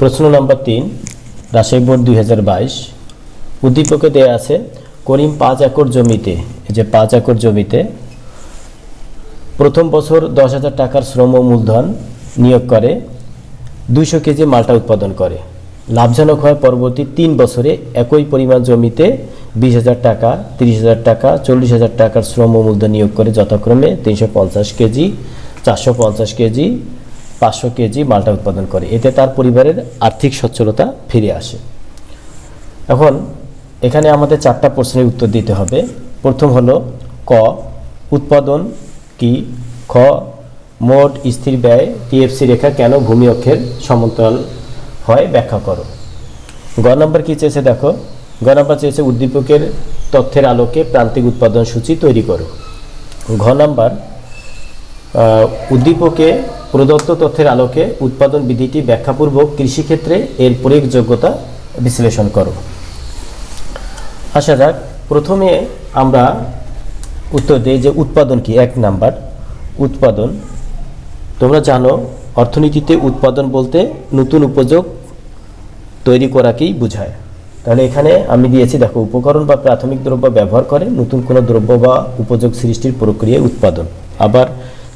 প্রশ্ন নম্বর তিন, রাজশাহী বোর্ড দুই হাজার বাইশ। উদ্দীপকে দেয়া আছে, করিম পাঁচ একর জমিতে, এই যে পাঁচ একর জমিতে প্রথম বছর দশ হাজার টাকার শ্রম মূলধন নিয়োগ করে, দুইশো কেজি মালটা উৎপাদন করে। লাভজনক হয় পরবর্তী তিন বছরে একই পরিমাণ জমিতে বিশ হাজার টাকা, তিরিশ হাজার টাকা, চল্লিশ হাজার টাকার শ্রম মূলধন নিয়োগ করে, যথাক্রমে তিনশো পঞ্চাশ কেজি, চারশো পঞ্চাশ কেজি পাঁচশো কেজি মালটা উৎপাদন করে। এতে তার পরিবারের আর্থিক সচ্ছলতা ফিরে আসে। এখন এখানে আমাদের চারটা প্রশ্নের উত্তর দিতে হবে। প্রথম হলো, ক, উৎপাদন কি? খ, মোট স্থির ব্যয় টিএফসি রেখা কেন ভূমি অক্ষের সমান্তরাল হয়? ব্যাখ্যা করো। গ নম্বর কী চেয়েছে দেখো? গ নম্বর চেয়েছে উদ্দীপকের তথ্যের আলোকে প্রান্তিক উৎপাদন সূচি তৈরি করো। ঘ নম্বর উদ্দীপকে প্রদত্ত তথ্যের আলোকে উৎপাদন বিধিটি ব্যাখ্যাপূর্বক কৃষিক্ষেত্রে এর প্রয়োগযোগ্যতা বিশ্লেষণ করো। আসা যাক, প্রথমে আমরা উত্তর দিই যে উৎপাদন কি, এক নাম্বার। উৎপাদন, তোমরা জানো, অর্থনীতিতে উৎপাদন বলতে নতুন উপযোগ তৈরি করাকেই বোঝায়। তাহলে এখানে আমি দিয়েছি, দেখো, উপকরণ বা প্রাথমিক দ্রব্য ব্যবহার করে নতুন কোনো দ্রব্য বা উপযোগ সৃষ্টির প্রক্রিয়া উৎপাদন। আবার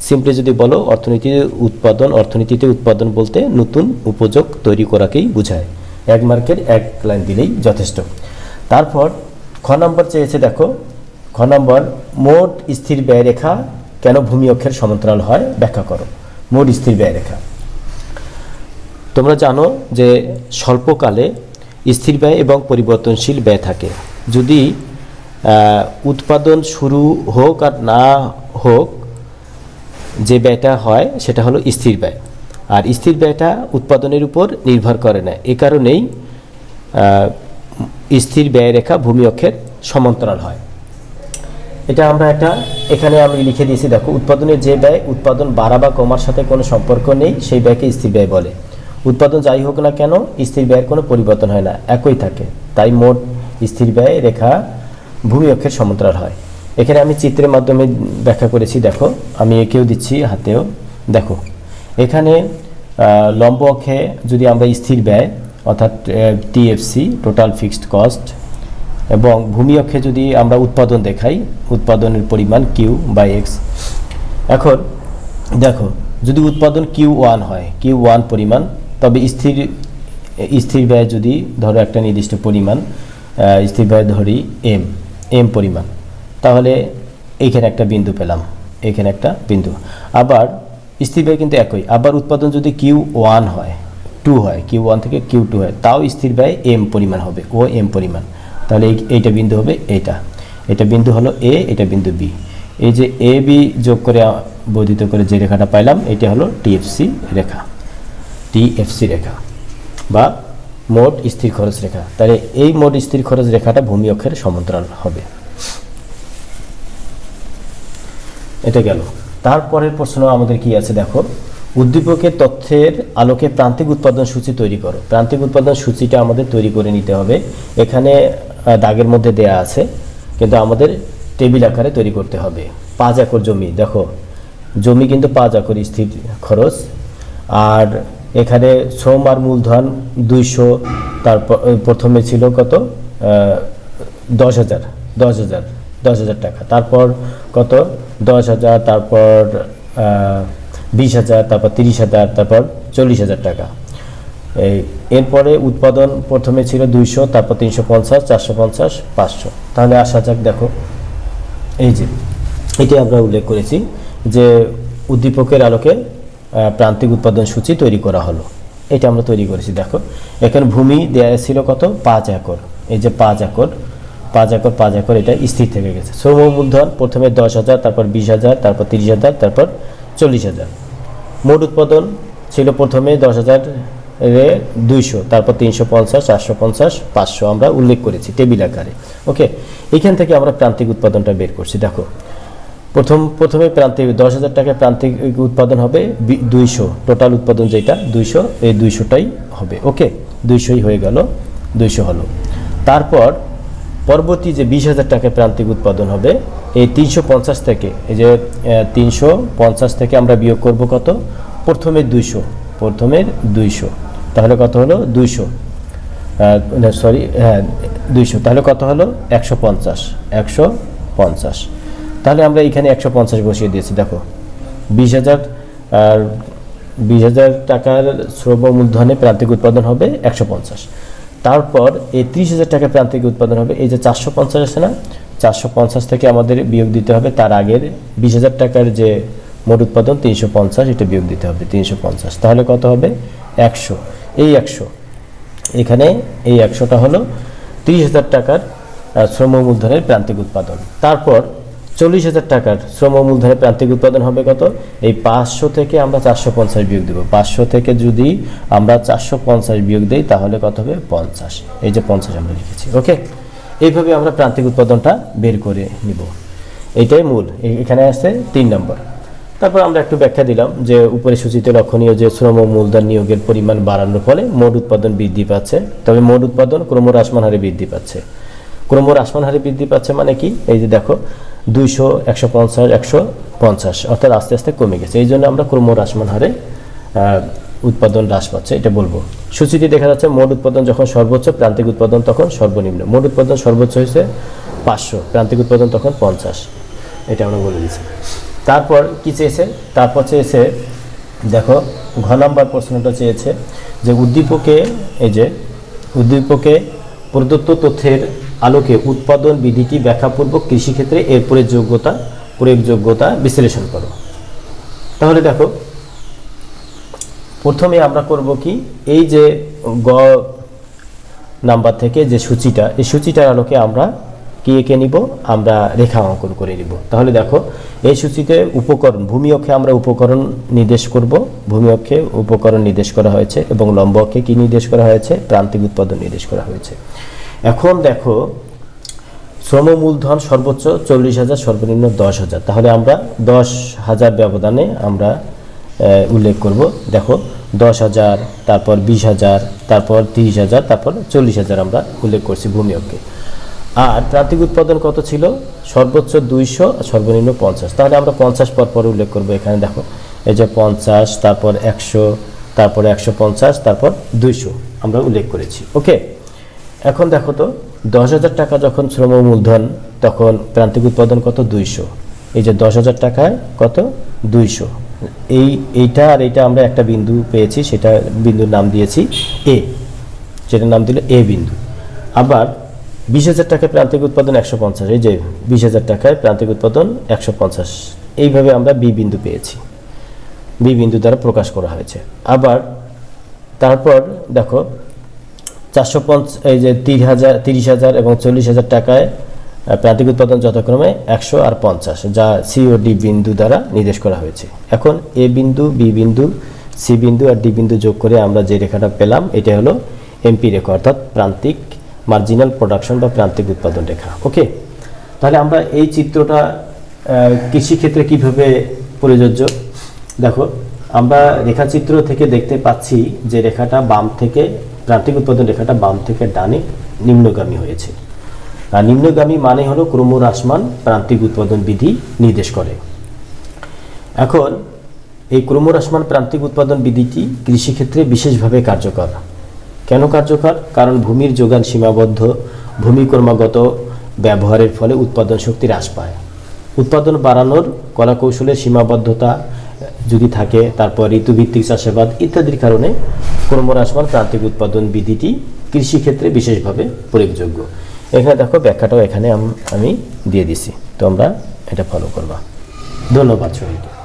সিম্পলি যদি বলো, অর্থনীতিতে উৎপাদন অর্থনীতিতে উৎপাদন বলতে নতুন উপযোগ তৈরি করাকেই বোঝায়। এক মার্কের এক লাইন দিলেই যথেষ্ট। তারপর খ নম্বর চেয়েছে, দেখো, খ নম্বর, মোট স্থির ব্যয় রেখা কেন ভূমি অক্ষের সমান্তরাল হয়? ব্যাখ্যা করো। মোট স্থির ব্যয় রেখা। তোমরা জানো যে স্বল্পকালে স্থির ব্যয় এবং পরিবর্তনশীল ব্যয় থাকে। যদি উৎপাদন শুরু হোক আর না হোক যে ব্যয়টা হয় সেটা হলো স্থির ব্যয়। আর স্থির ব্যয়টা উৎপাদনের উপর নির্ভর করে না। এ কারণেই স্থির ব্যয় রেখা ভূমি অক্ষের সমান্তরাল হয়। এটা আমরা একটা, এখানে আমি লিখে দিয়েছি, দেখো, উৎপাদনের যে ব্যয়, উৎপাদন বাড়া বা কমার সাথে কোনো সম্পর্ক নেই, সেই ব্যয়কে স্থির ব্যয় বলে। উৎপাদন যাই হোক না কেন, স্থির ব্যয়ের কোনো পরিবর্তন হয় না, একই থাকে। তাই মোট স্থির ব্যয় রেখা ভূমি অক্ষের সমান্তরাল হয়। এখানে আমি চিত্রের মাধ্যমে ব্যাখ্যা করেছি, দেখো। আমি একেও দিচ্ছি, হাতেও। দেখো, এখানে লম্ব অক্ষে যদি আমরা স্থির ব্যয়, অর্থাৎ টিএফসি টোটাল ফিক্সড কস্ট এবং ভূমি অক্ষে যদি আমরা উৎপাদন দেখাই, উৎপাদনের পরিমাণ কিউ বাই এক্স এখন, দেখো, যদি উৎপাদন কিউ ওয়ান হয় কিউ ওয়ান পরিমাণ, তবে স্থির স্থির ব্যয় যদি ধরো একটা নির্দিষ্ট পরিমাণ স্থির ব্যয় ধরি এম এম পরিমাণ। তাহলে এইখানে একটা বিন্দু পেলাম এখানে একটা বিন্দু। আবার স্থির ব্যয় কিন্তু একই, আবার উৎপাদন যদি কিউ ওয়ান হয় টু হয় কিউ ওয়ান থেকে কিউ টু হয়, তাও স্থির ব্যয় এম পরিমাণ হবে, ও এম পরিমাণ। তাহলে এই- এইটা বিন্দু হবে এইটা। এটা বিন্দু হলো এ এটা বিন্দু বি এই যে এ বি যোগ করে বর্ধিত করে যে রেখাটা পাইলাম, এটা হলো টিএফসি রেখা। টিএফসি রেখা। বা মোট স্থির খরচ রেখা। তাহলে এই মোট স্থির খরচ রেখাটা ভূমি অক্ষের সমান্তরাল হবে। এটা গেল। তারপরের প্রশ্ন আমাদের কি আছে? দেখো উদ্দীপকের তথ্যের আলোকে প্রান্তিক উৎপাদন সূচি তৈরি করো। প্রান্তিক উৎপাদন সূচিটা আমাদের তৈরি করে নিতে হবে। এখানে দাগের মধ্যে দেয়া আছে, কিন্তু আমাদের টেবিল আকারে তৈরি করতে হবে। পাঁচ একর জমি, দেখো, জমি কিন্তু পাঁচ একর স্থির খরচ। আর এখানে শ্রম আর মূলধন দুইশো, তারপর প্রথমে ছিল কত? দশ হাজার দশ হাজার দশ হাজার টাকা। তারপর কত? দশ হাজার, তারপর বিশ হাজার, তারপর তিরিশ হাজার, তারপর চল্লিশ হাজার টাকা। এই, এরপরে উৎপাদন প্রথমে ছিল দুইশো, তারপর তিনশো পঞ্চাশ, চারশো পঞ্চাশ, পাঁচশো। তাহলে আসা যাক, দেখো। এই যে, এটি আমরা উল্লেখ করেছি যে উদ্দীপকের আলোকে প্রান্তিক উৎপাদন সূচি তৈরি করা হলো। এটা আমরা তৈরি করেছি, দেখো। এখানে ভূমি দেয়া ছিল কত? পাঁচ একর। এই যে পাঁচ একর পাঁচ একর পাঁচ একর এটা স্থির থেকে গেছে। শ্রম মূলধন প্রথমে দশ হাজার, তারপর বিশ হাজার, তারপর তিরিশ হাজার, তারপর চল্লিশ হাজার। মোট উৎপাদন ছিল প্রথমে দশ হাজার রে দুইশো, তারপর তিনশো পঞ্চাশ, চারশো পঞ্চাশ, পাঁচশো আমরা উল্লেখ করেছি টেবিল আকারে। ওকে, এখান থেকে আমরা প্রান্তিক উৎপাদনটা বের করছি। দেখো, প্রথম, প্রথমে প্রান্তিক দশ হাজার টাকায় প্রান্তিক উৎপাদন হবে দুইশো, টোটাল উৎপাদন যেটা দুইশো, এই দুইশোটাই হবে। ওকে, দুইশোই হয়ে গেল, দুইশো হলো। তারপর পরবর্তী যে বিশ হাজার টাকায় প্রান্তিক উৎপাদন হবে, এই তিনশো পঞ্চাশ থেকে, এই যে তিনশো পঞ্চাশ থেকে আমরা বিয়োগ করব কত? প্রথমের দুইশো প্রথমের দুইশো। তাহলে কত হলো? দুইশো। সরি হ্যাঁ দুইশো। তাহলে কত হলো? একশো পঞ্চাশ একশো পঞ্চাশ। তাহলে আমরা এখানে একশো পঞ্চাশ বসিয়ে দিয়েছি, দেখো। বিশ হাজার, আর বিশ হাজার টাকার শ্রম মূলধনে প্রান্তিক উৎপাদন হবে একশো পঞ্চাশ। তারপর এই ত্রিশ হাজার টাকা প্রান্তিক উৎপাদন হবে, এই যে চারশো পঞ্চাশ আছে না? চারশো পঞ্চাশ থেকে আমাদের বিয়োগ দিতে হবে, তার আগের বিশ হাজার টাকার যে মোট উৎপাদন তিনশো পঞ্চাশ, এটা বিয়োগ দিতে হবে তিনশো পঞ্চাশ। তাহলে কত হবে? একশো। এই একশো। এখানে এই একশোটা হলো তিরিশ হাজার টাকার শ্রম মূলধনের প্রান্তিক উৎপাদন। তারপর চল্লিশ হাজার টাকার শ্রম মূলধনের প্রান্তিক উৎপাদন হবে কত? এই পাঁচশো থেকে আমরা চারশো পঞ্চাশ বিয়োগ দেবো। পাঁচশো থেকে যদি আমরা চারশো পঞ্চাশ বিয়োগ দিই, তাহলে কত হবে? পঞ্চাশ। এই যে পঞ্চাশ আমরা লিখেছি। ওকে? এইভাবে আমরা প্রান্তিক উৎপাদনটা বের করে নিব। এইটাই মূল। এখানে আছে তিন নম্বর। তারপর আমরা একটু ব্যাখ্যা দিলাম যে উপরে সূচিত লক্ষণীয় যে শ্রম মূলধন নিয়োগের পরিমাণ বাড়ানোর ফলে মোট উৎপাদন বৃদ্ধি পাচ্ছে। তবে মোট উৎপাদন ক্রমহ্রাসমান হারে বৃদ্ধি পাচ্ছে। ক্রমহ্রাসমান হারে বৃদ্ধি পাচ্ছে মানে কি? এই যে দেখো দুইশো, একশো পঞ্চাশ একশো পঞ্চাশ। অর্থাৎ আস্তে আস্তে কমে গেছে। এই জন্য আমরা ক্রমহ্রাসমান হারে উৎপাদন হ্রাস পাচ্ছে, এটা বলব। সূচিটি দেখা যাচ্ছে মোট উৎপাদন যখন সর্বোচ্চ, প্রান্তিক উৎপাদন তখন সর্বনিম্ন। মোট উৎপাদন সর্বোচ্চ হয়েছে পাঁচশো, প্রান্তিক উৎপাদন তখন পঞ্চাশ। এটা আমরা বলে দিচ্ছি তারপর কি চেয়েছে? তারপর চেয়েছে, দেখো, ঘ নাম্বার প্রশ্নটা চেয়েছে যে উদ্দীপকে, এই যে, উদ্দীপকে প্রদত্ত তথ্যের আলোকে উৎপাদন বিধিটি ব্যাখ্যাপূর্বক কৃষিক্ষেত্রে এর প্রয়োগযোগ্যতা প্রয়োগযোগ্যতা বিশ্লেষণ করো। তাহলে দেখো, প্রথমে আমরা করব কি, এই যে গ নাম্বার থেকে যে সূচিটা, এই সূচিটার আলোকে আমরা কি এঁকে নিব? আমরা রেখা অঙ্কন করে নিব। তাহলে দেখো, এই সূচিতে উপকরণ, ভূমি অক্ষে আমরা উপকরণ নির্দেশ করব। ভূমি অক্ষে উপকরণ নির্দেশ করা হয়েছে এবং লম্ব অক্ষে কি নির্দেশ করা হয়েছে? প্রান্তিক উৎপাদন নির্দেশ করা হয়েছে। এখন দেখো শ্রম মূলধন সর্বোচ্চ চল্লিশ হাজার, সর্বনিম্ন দশ হাজার। তাহলে আমরা দশ হাজার ব্যবধানে আমরা উল্লেখ করব। দেখো, দশ হাজার, তারপর বিশ হাজার, তারপর তিরিশ হাজার, তারপর চল্লিশ হাজার আমরা উল্লেখ করছি ভূমি অক্ষে আর প্রান্তিক উৎপাদন কত ছিল? সর্বোচ্চ দুইশো, সর্বনিম্ন পঞ্চাশ। তাহলে আমরা পঞ্চাশ পর পর উল্লেখ করব এখানে, দেখো। এই যে পঞ্চাশ, তারপর একশো তারপর একশো পঞ্চাশ, তারপর দুইশো আমরা উল্লেখ করেছি। ওকে? এখন দেখো তো, দশ হাজার টাকা যখন শ্রম মূলধন তখন প্রান্তিক উৎপাদন কত? দুইশো। এই যে দশ হাজার টাকায় কত? দুইশো। এই, এইটা আর এইটা আমরা একটা বিন্দু পেয়েছি, সেটা বিন্দুর নাম দিয়েছি এ যেটার নাম দিল এ বিন্দু। আবার বিশ হাজার টাকায় প্রান্তিক উৎপাদন একশো পঞ্চাশ, এই যে বিশ হাজার টাকায় প্রান্তিক উৎপাদন একশো পঞ্চাশ। এইভাবে আমরা বি বিন্দু পেয়েছি। বি বিন্দু দ্বারা প্রকাশ করা হয়েছে। আবার তারপর দেখো চারশো এই যে তিরিশ হাজার তিরিশ হাজার এবং চল্লিশ হাজার টাকায় প্রান্তিক উৎপাদন যথাক্রমে একশো আর পঞ্চাশ, যা সি ও ডি বিন্দু দ্বারা নির্দেশ করা হয়েছে। এখন এ বিন্দু বি বিন্দু সি বিন্দু আর ডি বিন্দু যোগ করে আমরা যে রেখাটা পেলাম, এটা হলো এমপি রেখা, অর্থাৎ প্রান্তিক মার্জিনাল প্রোডাকশন বা প্রান্তিক উৎপাদন রেখা। ওকে তাহলে আমরা এই চিত্রটা কৃষিক্ষেত্রে কীভাবে প্রযোজ্য? দেখো, আমরা রেখাচিত্র থেকে দেখতে পাচ্ছি যে রেখাটা বাম থেকে প্রান্তিক উৎপাদন রেখাটা বাম থেকে ডানে নিম্নগামী হয়েছে। আর নিম্নগামী মানে হলো ক্রমহ্রাসমান প্রান্তিক উৎপাদন বিধি নির্দেশ করে। এখন, এই ক্রমহ্রাসমান প্রান্তিক উৎপাদন বিধিটি কৃষিক্ষেত্রে বিশেষভাবে কার্যকর। কেন কার্যকর? কারণ ভূমির যোগান সীমাবদ্ধ, ভূমি ক্রমাগত ব্যবহারের ফলে উৎপাদন শক্তি হ্রাস পায়। উৎপাদন বাড়ানোর কলাকৌশলের সীমাবদ্ধতা যদি থাকে, তারপর ঋতুভিত্তিক চাষাবাদ ইত্যাদির কারণে ক্রমহ্রাসমান প্রান্তিক উৎপাদন বিধিটি কৃষিক্ষেত্রে বিশেষভাবে প্রয়োগযোগ্য। এখানে দেখো, ব্যাখ্যাটাও এখানে আমি দিয়ে দিছি। তো আমরা এটা ফলো করবা। ধন্যবাদ সবাইকে।